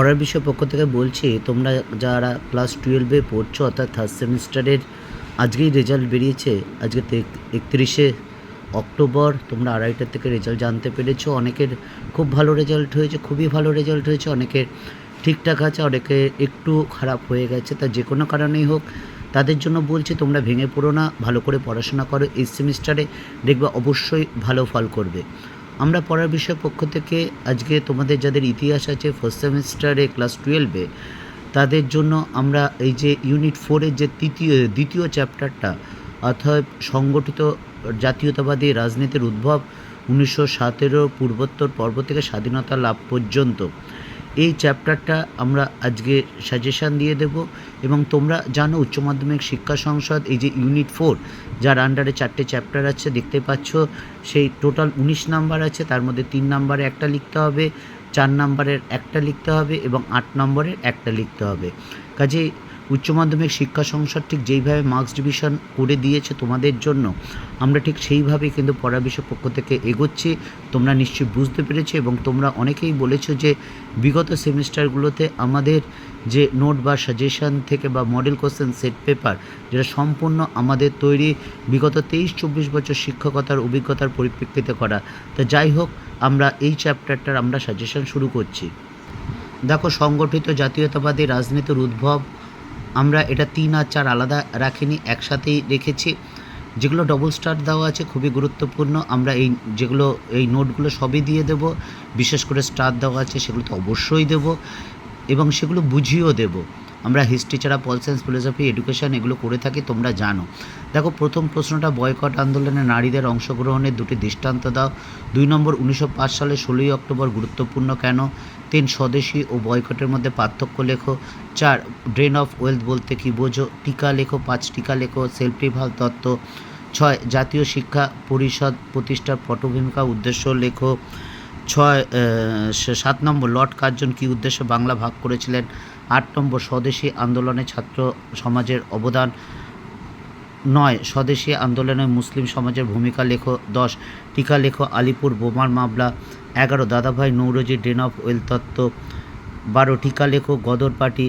পড়ার বিষয় পক্ষ থেকে বলছি, তোমরা যারা ক্লাস টুয়েলভে পড়ছো, অর্থাৎ থার্ড সেমিস্টারের আজকেই রেজাল্ট বেরিয়েছে, আজকে একত্রিশে অক্টোবর, তোমরা আড়াইটার থেকে রেজাল্ট জানতে পেরেছ। অনেকের খুব ভালো রেজাল্ট হয়েছে, খুবই ভালো রেজাল্ট হয়েছে, অনেকের ঠিকঠাক আছে, অনেকে একটু খারাপ হয়ে গেছে, তা যে কোনো কারণেই হোক। তাদের জন্য বলছি, তোমরা ভেঙে পড়ো না, ভালো করে পড়াশোনা করো, এই সেমিস্টারে দেখবে অবশ্যই ভালো ফল করবে। আমরা পড়ার বিষয় পক্ষ থেকে আজকে তোমাদের যাদের ইতিহাস আছে ফার্স্ট সেমিস্টারে ক্লাস টুয়েলভে তাদের জন্য আমরা এই যে ইউনিট ফোরের যে তৃতীয়, দ্বিতীয় চ্যাপ্টারটা অর্থাৎ সংগঠিত জাতীয়তাবাদী রাজনীতির উদ্ভব উনিশশো সতেরো পূর্বোত্তর পর্ব থেকে স্বাধীনতা লাভ পর্যন্ত। এই চ্যাপ্টারটা আমরা আজকে সাজেশান দিয়ে দেব এবং তোমরা জানো উচ্চ মাধ্যমিক শিক্ষা সংসদ, এই যে ইউনিট ফোর যার আন্ডারে চারটে চ্যাপ্টার আছে, দেখতে পাচ্ছ, সেই টোটাল উনিশ নাম্বার আছে, তার মধ্যে তিন নাম্বারে একটা লিখতে হবে, চার নাম্বারের একটা লিখতে হবে এবং আট নম্বরের একটা লিখতে হবে। কাজেই উচ্চ মাধ্যমিক শিক্ষা সংসদ ঠিক যেইভাবে মার্কস ডিভিশন করে দিয়েছে তোমাদের জন্য, আমরা ঠিক সেইভাবেই কিন্তু বিষয় পক্ষ থেকে এগোচ্ছি। তোমরা নিশ্চয়ই বুঝতে পেরেছ এবং তোমরা অনেকেই বলেছ যে বিগত সেমিস্টারগুলোতে আমাদের যে নোট বা সাজেশন থেকে বা মডেল কোশ্চেন সেট পেপার যেটা সম্পূর্ণ আমাদের তৈরি বিগত তেইশ চব্বিশ বছর শিক্ষকতার অভিজ্ঞতার পরিপ্রেক্ষিতে করা। তা যাই হোক, আমরা এই চ্যাপ্টারটার আমরা সাজেশন শুরু করছি। দেখো, সংগঠিত জাতীয়তাবাদী রাজনীতির উদ্ভব আমরা এটা তিন আর চার আলাদা রাখিনি, একসাথেই রেখেছি। যেগুলো ডবল স্টার দেওয়া আছে খুবই গুরুত্বপূর্ণ। আমরা এই যেগুলো, এই নোটগুলো সবই দিয়ে দেব। বিশেষ করে স্টার দেওয়া আছে সেগুলো তো অবশ্যই দেব। এবং সেগুলো বুঝিয়েও দেব। আমরা হিস্ট্রি ছাড়া পল সায়েন্স ফিলোসফি এডুকেশন এগুলো করে থাকি, তোমরা জানো। দেখো, প্রথম প্রশ্নটা বয়কট আন্দোলনে নারীদের অংশগ্রহণের দুটি দৃষ্টান্ত দাও। দুই নম্বর, উনিশশো পাঁচ সালে ষোলোই অক্টোবর গুরুত্বপূর্ণ কেন? তিন, স্বদেশী ও বয়কটের মধ্যে পার্থক্য লেখো। চার ড্রেন অফ ওয়েলথ বলতে কী বোঝো? টিকা লেখো, পাঁচ, টিকা লেখো সেলফ রিভাল তত্ত্ব। ছয়, জাতীয় শিক্ষা পরিষদ প্রতিষ্ঠার পটভূমিকা উদ্দেশ্য লেখো। ছয় সাত নম্বর, লর্ড কার্জন কী উদ্দেশ্যে বাংলা ভাগ করেছিলেন? আট নম্বর স্বদেশী আন্দোলনে ছাত্র সমাজের অবদান নয়, স্বদেশী আন্দোলনে মুসলিম সমাজের ভূমিকা লেখো দশ, টিকা লেখো আলিপুর বোমার মামলা এগারো, দাদাভাই নৌরজি ড্রেন অফ ওয়েল তত্ত্ব বারো, টিকা লেখো গদর পার্টি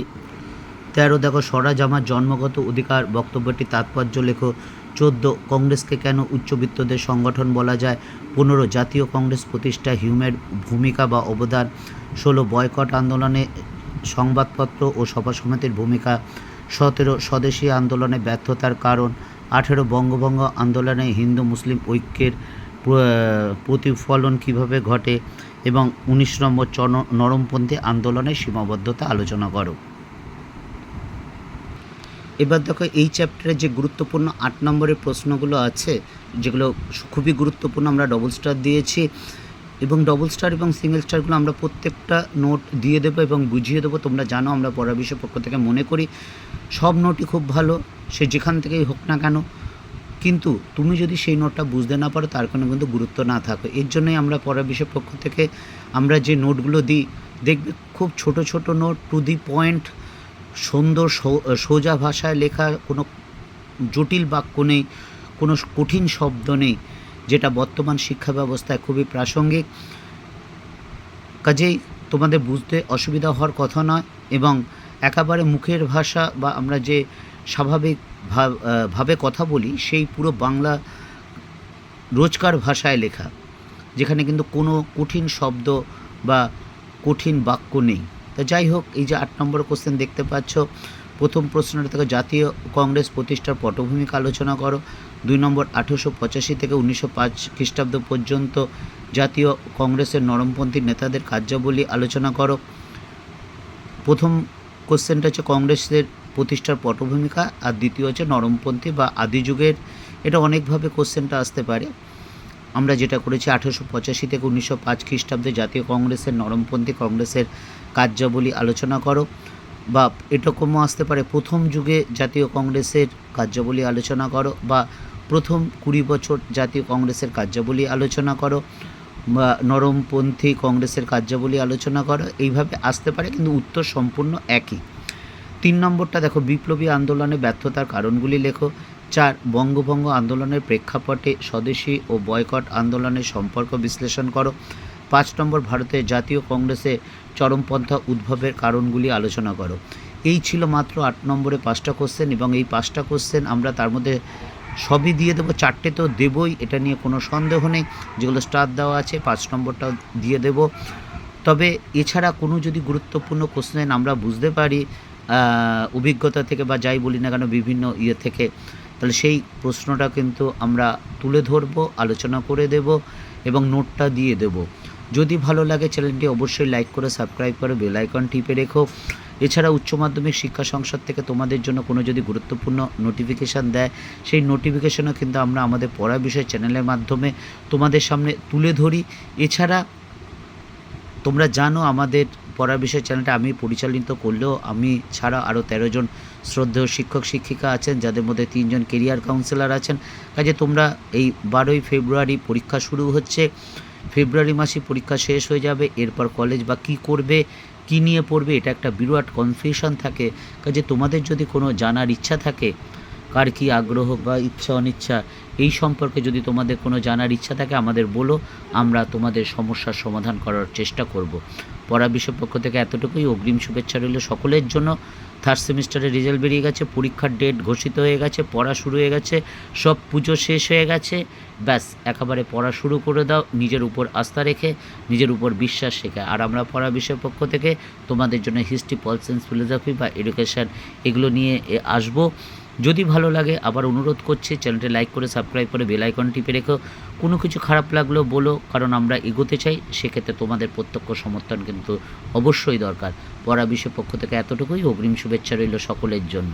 তেরো, দেখো স্বরাজ আমার জন্মগত অধিকার বক্তব্যটি তাৎপর্য লেখো চোদ্দ, কংগ্রেসকে কেন উচ্চবিত্তদের সংগঠন বলা যায় পনেরো, জাতীয় কংগ্রেস প্রতিষ্ঠা হিউমের ভূমিকা বা অবদান ষোলো, বয়কট আন্দোলনে সংবাদপত্র ও সভা সমিতির ভূমিকা, সতেরো স্বদেশী আন্দোলনে ব্যর্থতার কারণ, আঠেরো বঙ্গভঙ্গ আন্দোলনে হিন্দু মুসলিম ঐক্যের প্রতিফলন কীভাবে ঘটে এবং উনিশ নম্বর চন, নরমপন্থী আন্দোলনের সীমাবদ্ধতা আলোচনা করো। এবার দেখো এই চ্যাপ্টারে যে গুরুত্বপূর্ণ আট নম্বরের প্রশ্নগুলো আছে, যেগুলো খুবই গুরুত্বপূর্ণ আমরা ডবল স্টার দিয়েছি এবং ডবল স্টার এবং সিঙ্গেল স্টারগুলো আমরা প্রত্যেকটা নোট দিয়ে দেবো এবং বুঝিয়ে দেবো। তোমরা জানো, আমরা পড়া বিষয় পক্ষ থেকে মনে করি, সব নোটই খুব ভালো, সে যেখান থেকেই হোক না কেন। কিন্তু তুমি যদি সেই নোটটা বুঝতে না পারো, তার কোনো কিন্তু গুরুত্ব না থাকে। এর জন্যই আমরা পড়া বিষয় পক্ষ থেকে আমরা যে নোটগুলো দিই, দেখবে খুব ছোট ছোট নোট টু দি পয়েন্ট সুন্দর সোজা ভাষায় লেখা কোনো জটিল বাক্য নেই, কোনো কঠিন শব্দ নেই। যেটা বর্তমান শিক্ষা ব্যবস্থায় খুবই প্রাসঙ্গিক। কাজেই তোমাদের বুঝতে অসুবিধা হওয়ার কথা নয় এবং একেবারে মুখের ভাষা বা আমরা যে স্বাভাবিক ভাবে কথা বলি সেই পুরো বাংলা রোজকার ভাষায় লেখা, যেখানে কিন্তু কোনো কঠিন শব্দ বা কঠিন বাক্য নেই। তা যাই হোক, এই যে আট নম্বর কোশ্চেন দেখতে পাচ্ছ প্রথম প্রশ্নটা থেকে জাতীয় কংগ্রেস প্রতিষ্ঠার পটভূমিকা আলোচনা করো। দুই নম্বর, আঠেরোশো পঁচাশি থেকে উনিশশো পাঁচ খ্রিস্টাব্দ পর্যন্ত জাতীয় কংগ্রেসের নরমপন্থী নেতাদের কার্যাবলী আলোচনা করো। প্রথম কোশ্চেনটা হচ্ছে, কংগ্রেসের প্রতিষ্ঠার পটভূমিকা আর দ্বিতীয় হচ্ছে, নরমপন্থী বা আদি যুগের? এটা অনেকভাবে কোশ্চেনটা আসতে পারে। আমরা যেটা করেছি, আঠেরোশো পঁচাশি থেকে উনিশশো পাঁচ খ্রিস্টাব্দে জাতীয় কংগ্রেসের নরমপন্থী কংগ্রেসের কার্যাবলী আলোচনা করো। বা এরকমও আসতে পারে, প্রথম যুগে জাতীয় কংগ্রেসের কার্যাবলী আলোচনা করো বা প্রথম কুড়ি বছর জাতীয় কংগ্রেসের কার্যাবলী আলোচনা করো বা নরমপন্থী কংগ্রেসের কার্যাবলী আলোচনা করো, এইভাবে আসতে পারে কিন্তু উত্তর সম্পূর্ণ একই। তিন নম্বরটা দেখো, বিপ্লবী আন্দোলনে ব্যর্থতার কারণগুলি লেখো। চার, বঙ্গভঙ্গ আন্দোলনের প্রেক্ষাপটে স্বদেশী ও বয়কট আন্দোলনের সম্পর্ক বিশ্লেষণ করো। পাঁচ নম্বর ভারতের জাতীয় কংগ্রেসে চরমপন্থা উদ্ভবের কারণগুলি আলোচনা করো। এই ছিল মাত্র আট নম্বরে পাঁচটা কোশ্চেন এবং এই পাঁচটা কোশ্চেন আমরা তার মধ্যে সবই দিয়ে দেবো। চারটে তো দেবই, এটা নিয়ে কোনো সন্দেহ নেই। যেগুলো স্টার দেওয়া আছে, পাঁচ নম্বরটাও দিয়ে দেব। তবে এছাড়া কোনো যদি গুরুত্বপূর্ণ কোশ্চেন আমরা বুঝতে পারি অভিজ্ঞতা থেকে বা যাই বলি না কেন বিভিন্ন ইয়ে থেকে, তাহলে সেই প্রশ্নটা কিন্তু আমরা তুলে ধরবো, আলোচনা করে দেব এবং নোটটা দিয়ে দেব। যদি ভালো লাগে চ্যানেলটি অবশ্যই লাইক করে, সাবস্ক্রাইব করে, বেল আইকন টিপে রেখো। এছাড়া উচ্চ মাধ্যমিক শিক্ষা সংসদ থেকে তোমাদের জন্য কোনো যদি গুরুত্বপূর্ণ নোটিফিকেশান দেয়, সেই নোটিফিকেশনও কিন্তু আমরা আমাদের পড়া বিষয় চ্যানেলের মাধ্যমে তোমাদের সামনে তুলে ধরি। এছাড়া তোমরা জানো আমাদের পড়ার বিষয় চ্যানেলটা আমি পরিচালিত করলেও আমি ছাড়া আরও তেরো জন শ্রদ্ধেয় শিক্ষক, শিক্ষিকা আছেন, যাদের মধ্যে তিনজন কেরিয়ার কাউন্সিলর আছেন। কাজে তোমরা এই বারোই ফেব্রুয়ারি পরীক্ষা শুরু হচ্ছে। ফেব্রুয়ারি মাসে পরীক্ষা শেষ হয়ে যাবে, এরপর কলেজ বা কি করবে, কি নিয়ে পড়বে, এটা একটা বিরাট কনফিউশন থাকে। কাজে তোমাদের যদি কোনো জানার ইচ্ছা থাকে কার কী আগ্রহ বা ইচ্ছা, অনিচ্ছা, এই সম্পর্কে যদি তোমাদের কোনো জানার ইচ্ছা থাকে, আমাদের বলো। আমরা তোমাদের সমস্যার সমাধান করার চেষ্টা করব। পড়া বিষয় পক্ষ থেকে এতটুকুই। অগ্রিম শুভেচ্ছা রইল সকলের জন্য। থার্ড সেমিস্টারের রেজাল্ট বেরিয়ে গেছে, পরীক্ষার ডেট ঘোষিত হয়ে গেছে, পড়া শুরু হয়ে গেছে, সব পুজো শেষ হয়ে গেছে। ব্যাস, একেবারে পড়া শুরু করে দাও, নিজের উপর আস্থা রেখে, নিজের উপর বিশ্বাস শেখা আর আমরা পড়া বিষয় পক্ষ থেকে তোমাদের জন্য হিস্ট্রি পল সায়েন্স ফিলোসফি বা এডুকেশান এগুলো নিয়ে আসব। যদি ভালো লাগে, আবার অনুরোধ করছে, চ্যানেলটি লাইক করে, সাবস্ক্রাইব করে, বেল আইকন টিপে রেখো। কোনো কিছু খারাপ লাগল বলো, কারণ আমরা এগোতে চাই, সেক্ষেত্রে তোমাদের প্রত্যক্ষ সমর্থন কিন্তু অবশ্যই দরকার। পড়া বিশ্বের পক্ষ থেকে এতটুকুই, অগ্রিম শুভেচ্ছা রইল সকলের জন্য।